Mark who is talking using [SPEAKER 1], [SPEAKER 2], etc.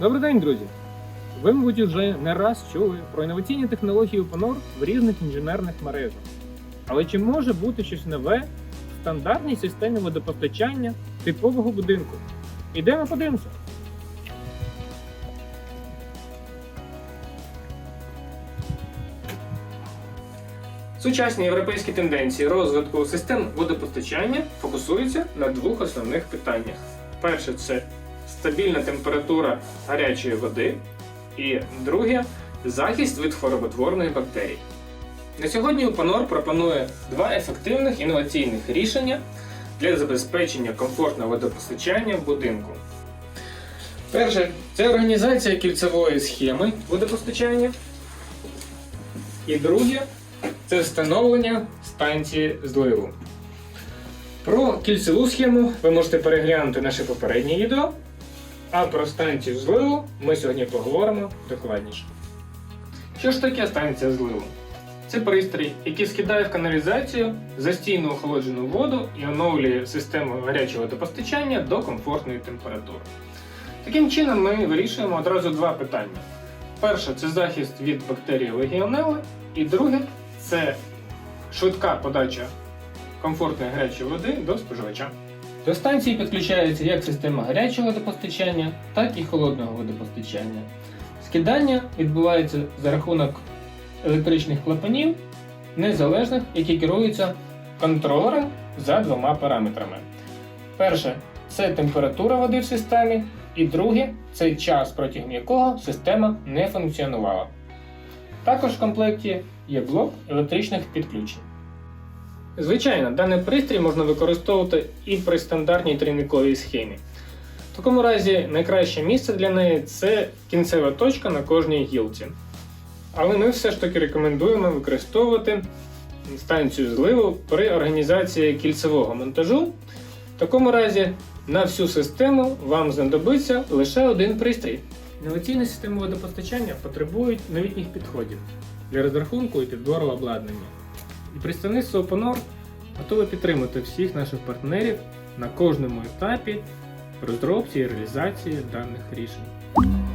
[SPEAKER 1] Добрий день, друзі! Ви, мабуть, вже не раз чули про інноваційні технології УПНОР в різних інженерних мережах. Але чи може бути щось нове в стандартній системі водопостачання типового будинку? Ідемо подивимося. Сучасні європейські тенденції розвитку систем водопостачання фокусуються на двох основних питаннях. Перше це стабільна температура гарячої води, і друге захист від хвороботворних бактерій. На сьогодні УПНОР пропонує два ефективних інноваційних рішення для забезпечення комфортного водопостачання в будинку. Перше це організація кільцевої схеми водопостачання. І друге це встановлення станції зливу. Про кільцеву схему ви можете переглянути наше попереднє відео, а про станцію зливу ми сьогодні поговоримо докладніше. Що ж таке станція зливу? Це пристрій, який скидає в каналізацію застійну охолоджену воду і оновлює систему гарячого водопостачання до комфортної температури. Таким чином ми вирішуємо одразу два питання. Перше це захист від бактерії легіонели, і друге це швидка подача комфортної гарячої води до споживача. До станції підключається як система гарячого водопостачання, так і холодного водопостачання. Скидання відбувається за рахунок електричних клапанів, незалежних, які керуються контролером за двома параметрами. Перше це температура води в системі, і друге це час, протягом якого система не функціонувала. Також в комплекті є блок електричних підключень. Звичайно, даний пристрій можна використовувати і при стандартній трійниковій схемі. В такому разі найкраще місце для неї це кінцева точка на кожній гілці. Але ми все ж таки рекомендуємо використовувати станцію зливу при організації кільцевого монтажу. В такому разі на всю систему вам знадобиться лише один пристрій. Інноваційні системи водопостачання потребують новітніх підходів для розрахунку і підбору обладнання. І представництво ОПОНОР готове підтримати всіх наших партнерів на кожному етапі розробці і реалізації даних рішень.